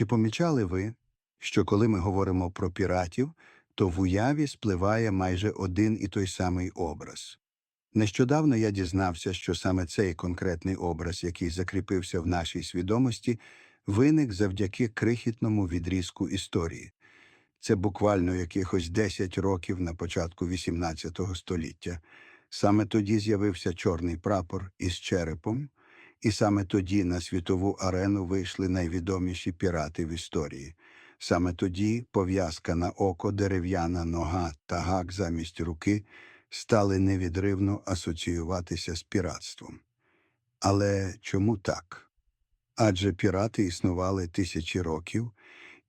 Чи помічали ви, що коли ми говоримо про піратів, то в уяві спливає майже один і той самий образ? Нещодавно я дізнався, що саме цей конкретний образ, який закріпився в нашій свідомості, виник завдяки крихітному відрізку історії. Це буквально якихось 10 років на початку XVIII століття. Саме тоді з'явився чорний прапор із черепом, і саме тоді на світову арену вийшли найвідоміші пірати в історії. Саме тоді пов'язка на око, дерев'яна нога та гак замість руки стали невідривно асоціюватися з піратством. Але чому так? Адже пірати існували тисячі років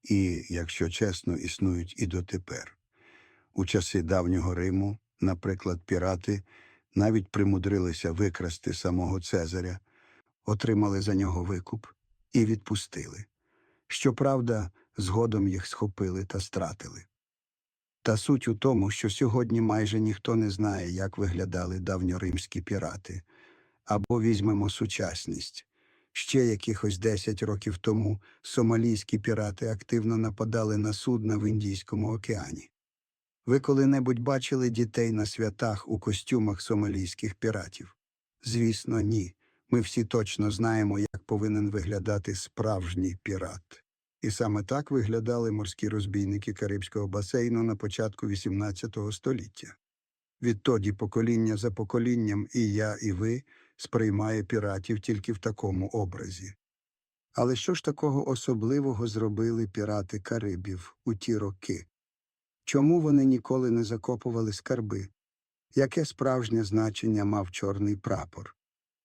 і, якщо чесно, існують і дотепер. У часи давнього Риму, наприклад, пірати навіть примудрилися викрасти самого Цезаря, отримали за нього викуп і відпустили. Щоправда, згодом їх схопили та стратили. Та суть у тому, що сьогодні майже ніхто не знає, як виглядали давньоримські пірати. Або візьмемо сучасність. Ще якихось 10 років тому сомалійські пірати активно нападали на судна в Індійському океані. Ви коли-небудь бачили дітей на святах у костюмах сомалійських піратів? Звісно, ні. Ми всі точно знаємо, як повинен виглядати справжній пірат. І саме так виглядали морські розбійники Карибського басейну на початку XVIII століття. Відтоді покоління за поколінням і я, і ви сприймає піратів тільки в такому образі. Але що ж такого особливого зробили пірати Карибів у ті роки? Чому вони ніколи не закопували скарби? Яке справжнє значення мав чорний прапор?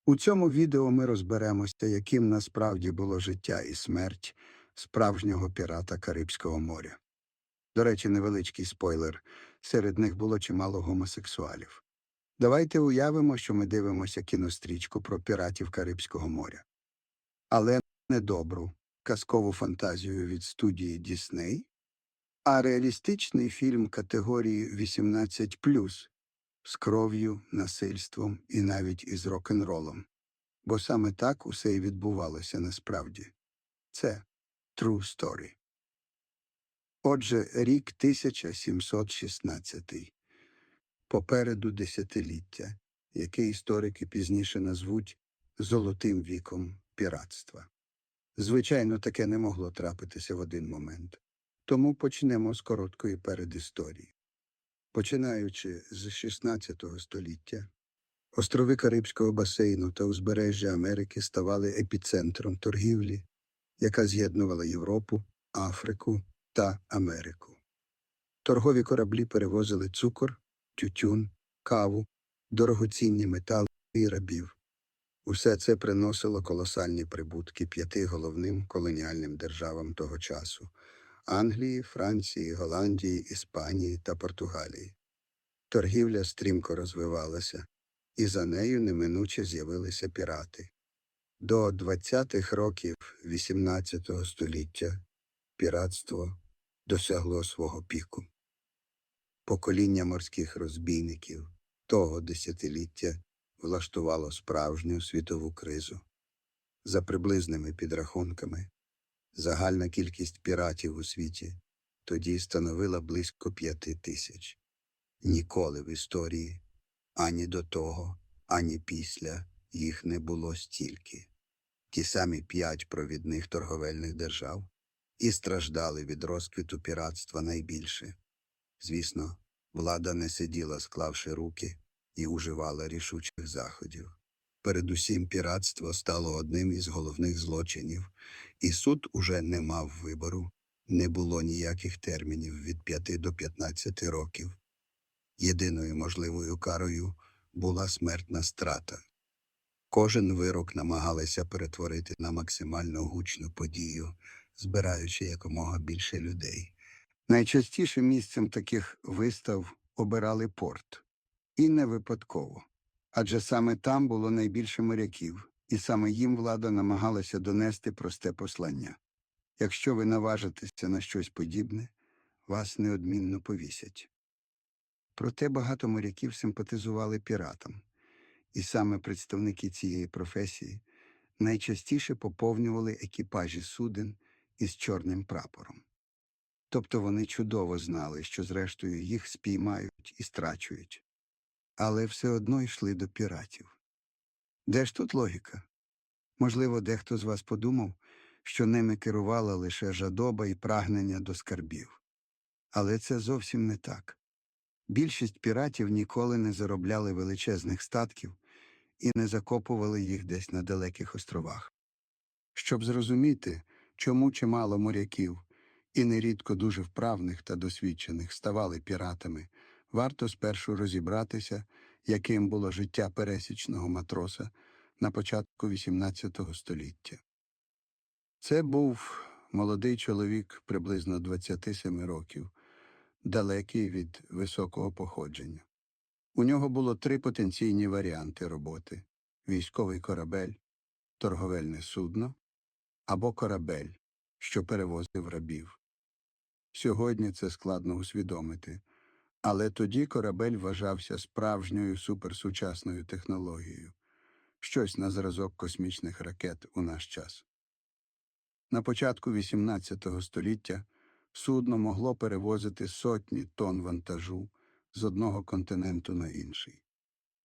У цьому відео ми розберемося, яким насправді було життя і смерть справжнього пірата Карибського моря. До речі, невеличкий спойлер серед них було чимало гомосексуалів. Давайте уявимо, що ми дивимося кінострічку про піратів Карибського моря. Але не добру, казкову фантазію від студії Дісней, а реалістичний фільм категорії 18 з кров'ю, насильством і навіть із рок-н-ролом. Бо саме так усе і відбувалося насправді. Це True Story. Отже, рік 1716. Попереду десятиліття, яке історики пізніше назвуть золотим віком піратства. Звичайно, таке не могло трапитися в один момент. Тому почнемо з короткої передісторії. Починаючи з 16 століття, острови Карибського басейну та узбережжя Америки ставали епіцентром торгівлі, яка з'єднувала Європу, Африку та Америку. Торгові кораблі перевозили цукор, тютюн, каву, дорогоцінні метали і рабів. Усе це приносило колосальні прибутки п'яти головним колоніальним державам того часу Англії, Франції, Голландії, Іспанії та Португалії. Торгівля стрімко розвивалася, і за нею неминуче з'явилися пірати. До 20-х років XVIII століття піратство досягло свого піку. Покоління морських розбійників того десятиліття влаштувало справжню світову кризу. За приблизними підрахунками, загальна кількість піратів у світі тоді становила близько п'яти тисяч. Ніколи в історії ані до того, ані після їх не було стільки. Ті самі п'ять провідних торговельних держав і страждали від розквіту піратства найбільше. Звісно, влада не сиділа, склавши руки, і уживала рішучих заходів. Передусім, піратство стало одним із головних злочинів, і суд уже не мав вибору, не було ніяких термінів від 5 до 15 років. Єдиною можливою карою була смертна страта. Кожен вирок намагалися перетворити на максимально гучну подію, збираючи якомога більше людей. Найчастіше місцем таких вистав обирали порт. І не випадково. Адже саме там було найбільше моряків, і саме їм влада намагалася донести просте послання. Якщо ви наважитеся на щось подібне, вас неодмінно повісять. Проте багато моряків симпатизували піратам, і саме представники цієї професії найчастіше поповнювали екіпажі суден із чорним прапором. Тобто вони чудово знали, що зрештою їх спіймають і страчують, але все одно йшли до піратів. Де ж тут логіка? Можливо, дехто з вас подумав, що ними керувала лише жадоба і прагнення до скарбів. Але це зовсім не так. Більшість піратів ніколи не заробляли величезних статків і не закопували їх десь на далеких островах. Щоб зрозуміти, чому чимало моряків і нерідко дуже вправних та досвідчених ставали піратами, варто спершу розібратися, яким було життя пересічного матроса на початку XVIII століття. Це був молодий чоловік приблизно 27 років, далекий від високого походження. У нього було три потенційні варіанти роботи військовий корабель, торговельне судно або корабель, що перевозив рабів. Сьогодні це складно усвідомити, але тоді корабель вважався справжньою суперсучасною технологією, щось на зразок космічних ракет у наш час. На початку XVIII століття судно могло перевозити сотні тонн вантажу з одного континенту на інший.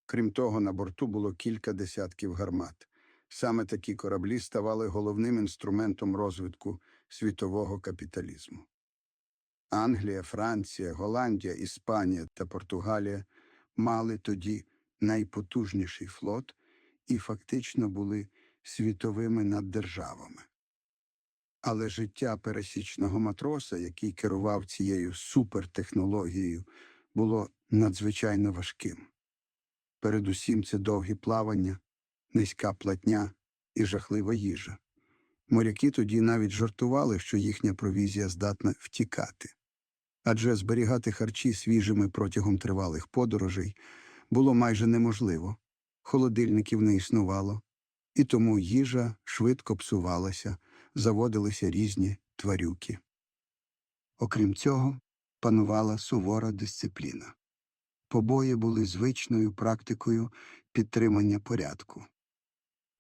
Крім того, на борту було кілька десятків гармат. Саме такі кораблі ставали головним інструментом розвитку світового капіталізму. Англія, Франція, Голландія, Іспанія та Португалія мали тоді найпотужніший флот і фактично були світовими наддержавами. Але життя пересічного матроса, який керував цією супертехнологією, було надзвичайно важким. Передусім це довгі плавання, низька платня і жахлива їжа. Моряки тоді навіть жартували, що їхня провізія здатна втікати. Адже зберігати харчі свіжими протягом тривалих подорожей було майже неможливо, холодильників не існувало, і тому їжа швидко псувалася, заводилися різні тварюки. Окрім цього, панувала сувора дисципліна. Побої були звичною практикою підтримання порядку.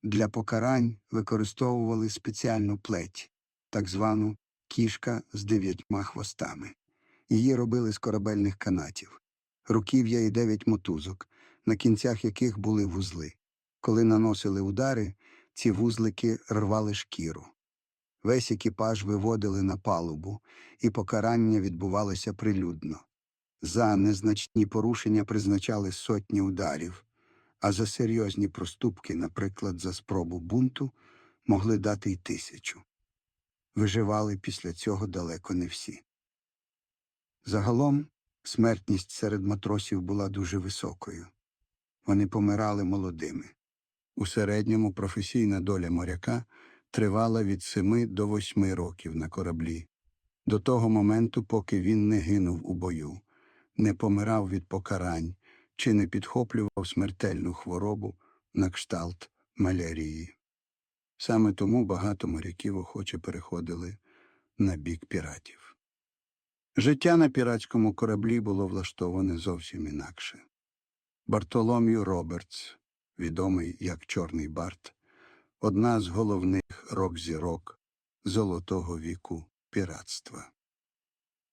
Для покарань використовували спеціальну плеть, так звану кішка з дев'ятьма хвостами. Її робили з корабельних канатів, руків'я і дев'ять мотузок, на кінцях яких були вузли. Коли наносили удари, ці вузлики рвали шкіру. Весь екіпаж виводили на палубу, і покарання відбувалося прилюдно. За незначні порушення призначали сотні ударів, а за серйозні проступки, наприклад, за спробу бунту, могли дати й тисячу. Виживали після цього далеко не всі. Загалом смертність серед матросів була дуже високою. Вони помирали молодими. У середньому професійна доля моряка тривала від семи до восьми років на кораблі, до того моменту, поки він не гинув у бою, не помирав від покарань чи не підхоплював смертельну хворобу на кшталт малярії. Саме тому багато моряків охоче переходили на бік піратів. Життя на піратському кораблі було влаштоване зовсім інакше. Бартолом'ю Робертс, відомий як Чорний Барт, одна з головних рок-зірок золотого віку піратства.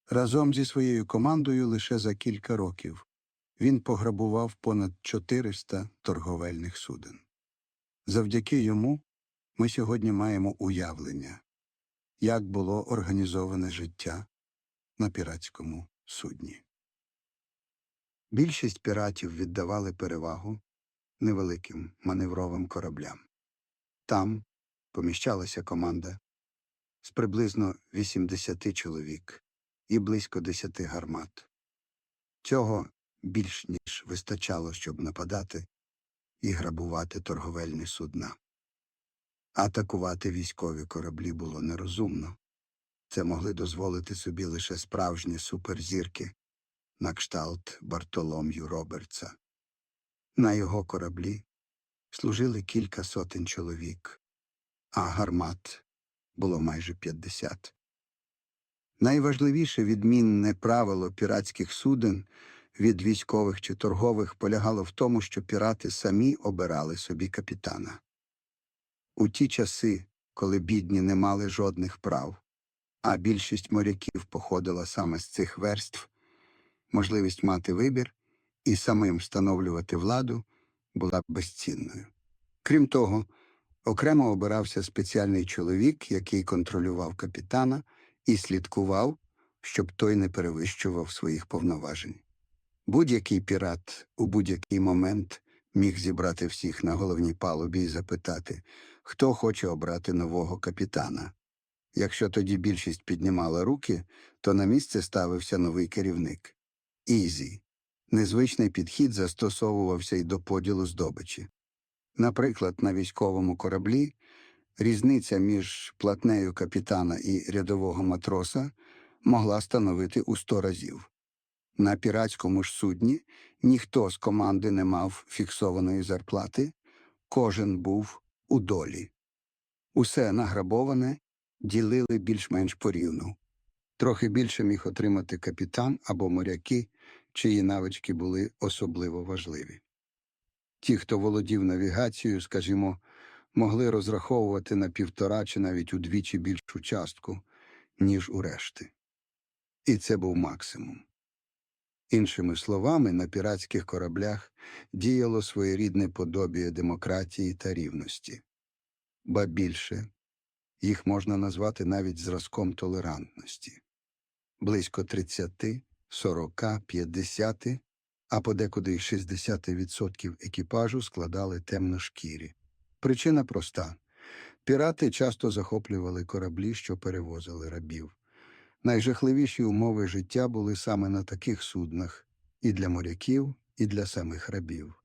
Разом зі своєю командою лише за кілька років він пограбував понад 400 торговельних суден. Завдяки йому ми сьогодні маємо уявлення, як було організоване життя на піратському судні. Більшість піратів віддавали перевагу невеликим маневровим кораблям. Там поміщалася команда з приблизно 80 чоловік і близько 10 гармат. Цього більш ніж вистачало, щоб нападати і грабувати торговельні судна. Атакувати військові кораблі було нерозумно. Це могли дозволити собі лише справжні суперзірки на кшталт Бартолом'ю Робертса. На його кораблі служили кілька сотень чоловік, а гармат було майже 50. Найважливіше відмінне правило піратських суден від військових чи торгових полягало в тому, що пірати самі обирали собі капітана. У ті часи, коли бідні не мали жодних прав, а більшість моряків походила саме з цих верств, можливість мати вибір і самим встановлювати владу була безцінною. Крім того, окремо обирався спеціальний чоловік, який контролював капітана і слідкував, щоб той не перевищував своїх повноважень. Будь-який пірат у будь-який момент міг зібрати всіх на головній палубі і запитати, хто хоче обрати нового капітана. Якщо тоді більшість піднімала руки, то на місце ставився новий керівник. Ізі. Незвичний підхід застосовувався й до поділу здобичі. Наприклад, на військовому кораблі різниця між платнею капітана і рядового матроса могла становити у сто разів. На піратському ж судні ніхто з команди не мав фіксованої зарплати, кожен був у долі. Усе награбоване ділили більш-менш порівну. Трохи більше міг отримати капітан або моряки, чиї навички були особливо важливі. Ті, хто володів навігацією, скажімо, могли розраховувати на півтора чи навіть удвічі більшу частку, ніж у решти. І це був максимум. Іншими словами, на піратських кораблях діяло своєрідне подобіє демократії та рівності. Ба більше, їх можна назвати навіть зразком толерантності. Близько 30, 40, 50, а подекуди й 60% екіпажу складали темношкірі. Причина проста. Пірати часто захоплювали кораблі, що перевозили рабів. Найжахливіші умови життя були саме на таких суднах і для моряків, і для самих рабів.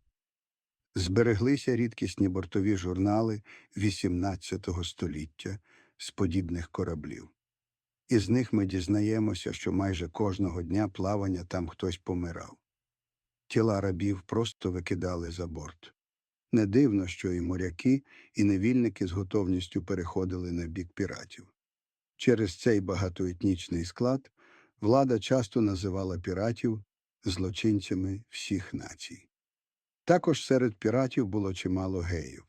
Збереглися рідкісні бортові журнали XVIII століття з подібних кораблів. Із них ми дізнаємося, що майже кожного дня плавання там хтось помирав. Тіла рабів просто викидали за борт. Не дивно, що і моряки, і невільники з готовністю переходили на бік піратів. Через цей багатоетнічний склад влада часто називала піратів злочинцями всіх націй. Також серед піратів було чимало геїв.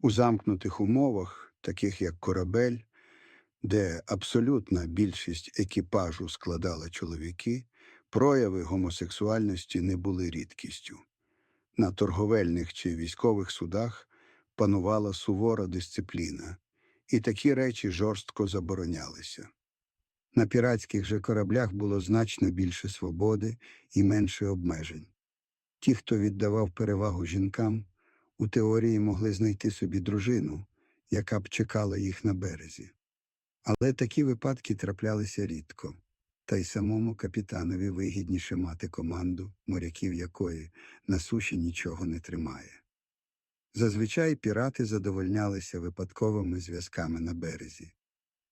У замкнутих умовах, таких як корабель, де абсолютна більшість екіпажу складала чоловіки, прояви гомосексуальності не були рідкістю. На торговельних чи військових судах панувала сувора дисципліна, і такі речі жорстко заборонялися. На піратських же кораблях було значно більше свободи і менше обмежень. Ті, хто віддавав перевагу жінкам, у теорії могли знайти собі дружину, яка б чекала їх на березі. Але такі випадки траплялися рідко, та й самому капітанові вигідніше мати команду, моряків якої на суші нічого не тримає. Зазвичай пірати задовольнялися випадковими зв'язками на березі,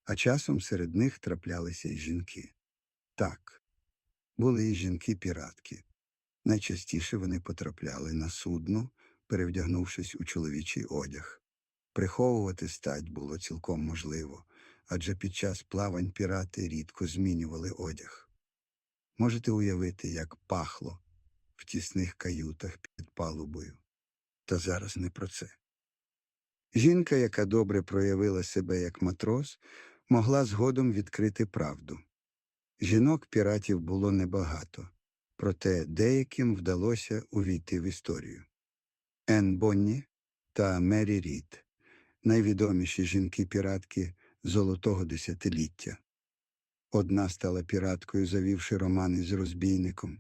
а часом серед них траплялися й жінки. Так, були і жінки-піратки. Найчастіше вони потрапляли на судно, перевдягнувшись у чоловічий одяг. Приховувати стать було цілком можливо, адже під час плавань пірати рідко змінювали одяг. Можете уявити, як пахло в тісних каютах під палубою. Та зараз не про це. Жінка, яка добре проявила себе як матрос, могла згодом відкрити правду. Жінок піратів було небагато, проте деяким вдалося увійти в історію. Енн Бонні та Мері Рід найвідоміші жінки-піратки золотого десятиліття. Одна стала піраткою, завівши роман із розбійником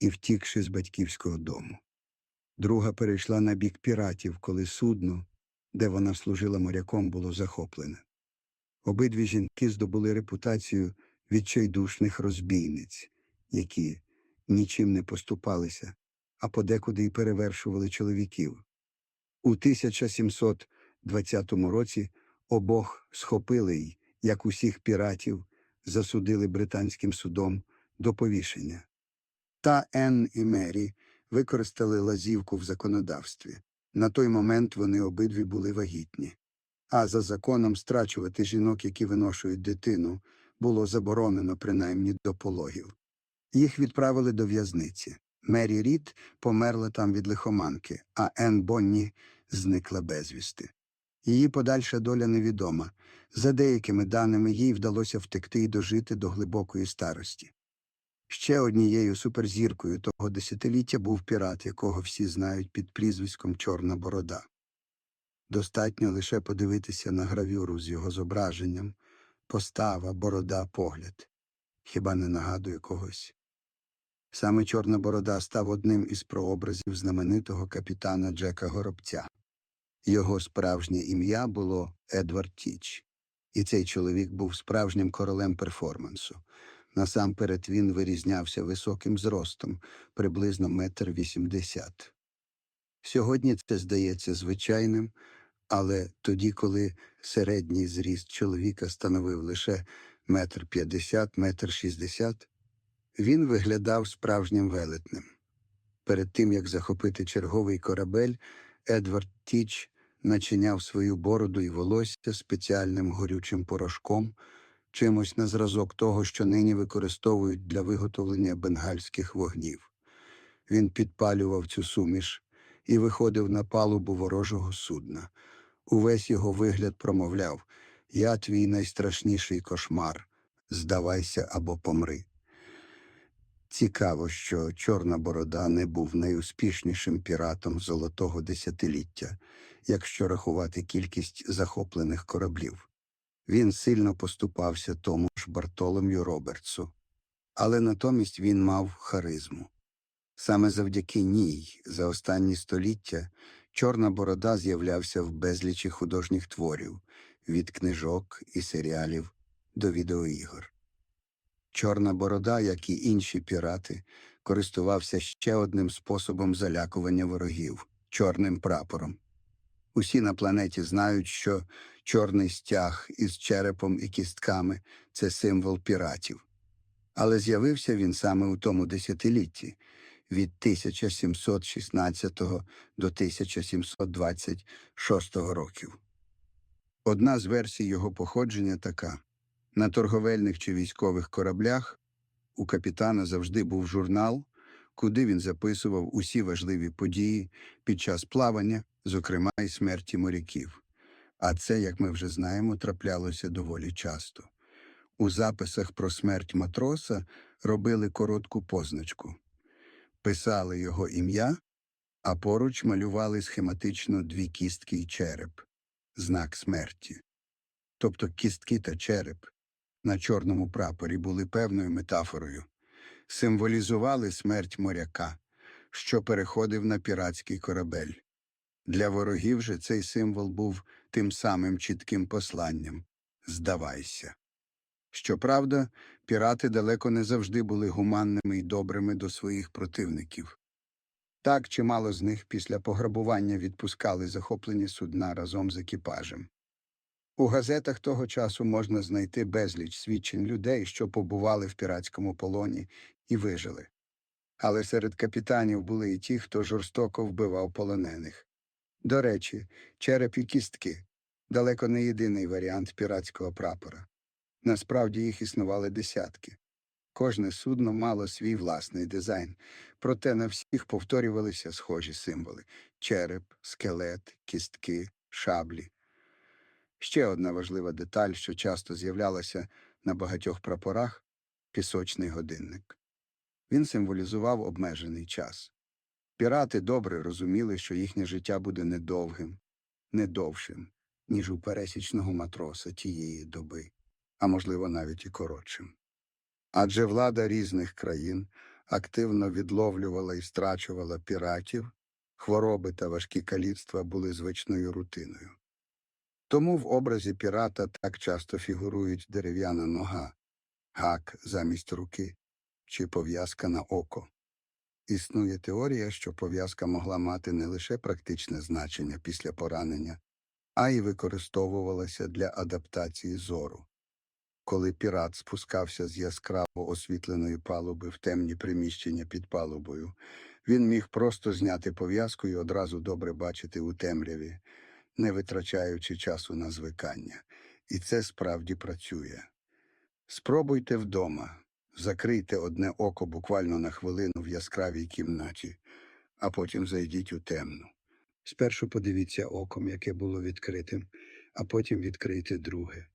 і втікши з батьківського дому. Друга перейшла на бік піратів, коли судно, де вона служила моряком, було захоплене. Обидві жінки здобули репутацію відчайдушних розбійниць, які нічим не поступалися, а подекуди й перевершували чоловіків. У 1720 році обох схопили й, як усіх піратів, засудили британським судом до повішення. Та Енн і Мері використали лазівку в законодавстві. На той момент вони обидві були вагітні. А за законом страчувати жінок, які виношують дитину, було заборонено принаймні до пологів. Їх відправили до в'язниці. Мері Рід померла там від лихоманки, а Енн Бонні зникла безвісти. Її подальша доля невідома. За деякими даними, їй вдалося втекти і дожити до глибокої старості. Ще однією суперзіркою того десятиліття був пірат, якого всі знають під прізвиськом Чорна Борода. Достатньо лише подивитися на гравюру з його зображенням, постава, борода, погляд. Хіба не нагадує когось? Саме Чорна Борода став одним із прообразів знаменитого капітана Джека Горобця. Його справжнє ім'я було Едвард Тіч, і цей чоловік був справжнім королем перформансу. Насамперед він вирізнявся високим зростом, приблизно метр вісімдесят. Сьогодні це здається звичайним, але тоді, коли середній зріст чоловіка становив лише метр п'ятдесят, метр шістдесят, він виглядав справжнім велетнем. Перед тим, як захопити черговий корабель, Едвард Тіч начиняв свою бороду і волосся спеціальним горючим порошком, чимось на зразок того, що нині використовують для виготовлення бенгальських вогнів. Він підпалював цю суміш і виходив на палубу ворожого судна. Увесь його вигляд промовляв Я твій найстрашніший кошмар. Здавайся або помри. Цікаво, що Чорна Борода не був найуспішнішим піратом золотого десятиліття, якщо рахувати кількість захоплених кораблів. Він сильно поступався тому ж Бартолом'ю Робертсу, але натомість він мав харизму. Саме завдяки ній за останні століття Чорна Борода з'являвся в безлічі художніх творів від книжок і серіалів до відеоігор. Чорна борода, як і інші пірати, користувався ще одним способом залякування ворогів чорним прапором. Усі на планеті знають, що чорний стяг із черепом і кістками це символ піратів. Але з'явився він саме у тому десятилітті від 1716 до 1726 років. Одна з версій його походження така. На торговельних чи військових кораблях у капітана завжди був журнал, куди він записував усі важливі події під час плавання, зокрема й смерті моряків. А це, як ми вже знаємо, траплялося доволі часто. У записах про смерть матроса робили коротку позначку, писали його ім'я, а поруч малювали схематично дві кістки й череп знак смерті. Тобто кістки та череп на чорному прапорі були певною метафорою, символізували смерть моряка, що переходив на піратський корабель. Для ворогів же цей символ був тим самим чітким посланням здавайся. Щоправда, пірати далеко не завжди були гуманними і добрими до своїх противників. Так чимало з них після пограбування відпускали захоплені судна разом з екіпажем. У газетах того часу можна знайти безліч свідчень людей, що побували в піратському полоні і вижили. Але серед капітанів були і ті, хто жорстоко вбивав полонених. До речі, череп і кістки далеко не єдиний варіант піратського прапора. Насправді їх існували десятки. Кожне судно мало свій власний дизайн, проте на всіх повторювалися схожі символи череп, скелет, кістки, шаблі. Ще одна важлива деталь, що часто з'являлася на багатьох прапорах пісочний годинник. Він символізував обмежений час. Пірати добре розуміли, що їхнє життя буде недовгим, не довшим, ніж у пересічного матроса тієї доби, а можливо навіть і коротшим. Адже влада різних країн активно відловлювала і страчувала піратів, хвороби та важкі каліцтва були звичною рутиною. Тому в образі пірата так часто фігурують дерев'яна нога, гак замість руки чи пов'язка на око. Існує теорія, що пов'язка могла мати не лише практичне значення після поранення, а й використовувалася для адаптації зору. Коли пірат спускався з яскраво освітленої палуби в темні приміщення під палубою, він міг просто зняти пов'язку і одразу добре бачити у темряві, не витрачаючи часу на звикання. І це справді працює. Спробуйте вдома, закрийте одне око буквально на хвилину в яскравій кімнаті, а потім зайдіть у темну. Спершу подивіться оком, яке було відкритим, а потім відкрийте друге.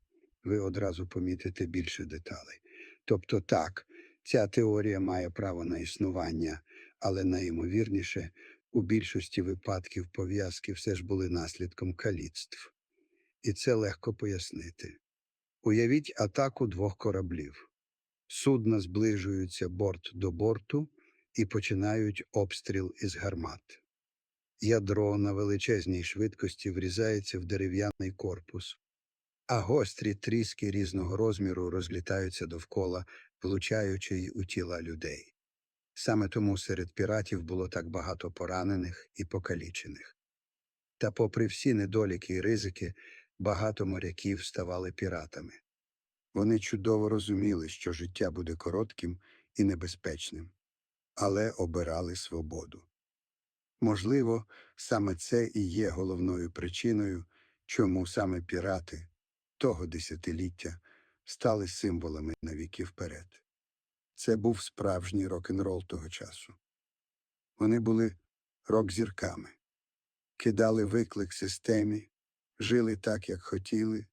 Ви одразу помітите більше деталей. Тобто так, ця теорія має право на існування, але найімовірніше, у більшості випадків пов'язки все ж були наслідком каліцтв. І це легко пояснити. Уявіть атаку двох кораблів. Судна зближуються борт до борту і починають обстріл із гармат. Ядро на величезній швидкості врізається в дерев'яний корпус, а гострі тріски різного розміру розлітаються довкола, влучаючи й у тіла людей. Саме тому серед піратів було так багато поранених і покалічених. Та, попри всі недоліки і ризики, багато моряків ставали піратами. Вони чудово розуміли, що життя буде коротким і небезпечним, але обирали свободу. Можливо, саме це і є головною причиною, чому саме пірати того десятиліття стали символами на віки вперед. Це був справжній рок-н-рол того часу. Вони були рок-зірками, кидали виклик системі, жили так, як хотіли,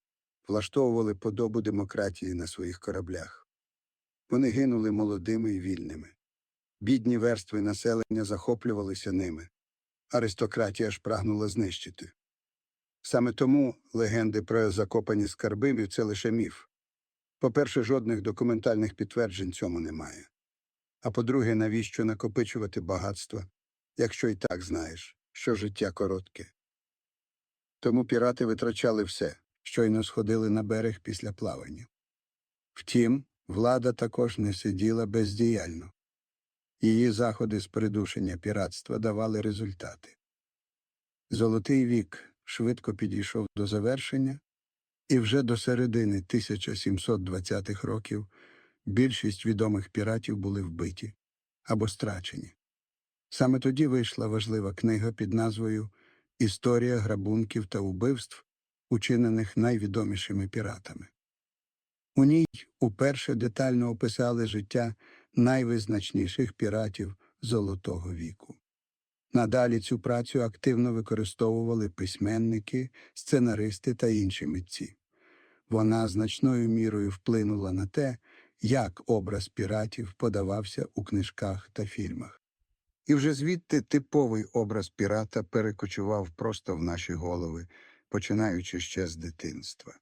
влаштовували подобу демократії на своїх кораблях. Вони гинули молодими і вільними. Бідні верстви населення захоплювалися ними. Аристократія ж прагнула знищити. Саме тому легенди про закопані скарби – це лише міф. По-перше, жодних документальних підтверджень цьому немає. А по-друге, навіщо накопичувати багатства, якщо і так знаєш, що життя коротке. Тому пірати витрачали все, щойно сходили на берег після плавання. Втім, влада також не сиділа бездіяльно. Її заходи з придушення піратства давали результати. Золотий вік швидко підійшов до завершення, і вже до середини 1720-х років більшість відомих піратів були вбиті або страчені. Саме тоді вийшла важлива книга під назвою Історія грабунків та убивств, учинених найвідомішими піратами. У ній уперше детально описали життя найвизначніших піратів Золотого віку. Надалі цю працю активно використовували письменники, сценаристи та інші митці. Вона значною мірою вплинула на те, як образ піратів подавався у книжках та фільмах. І вже звідти типовий образ пірата перекочував просто в наші голови, починаючи ще з дитинства.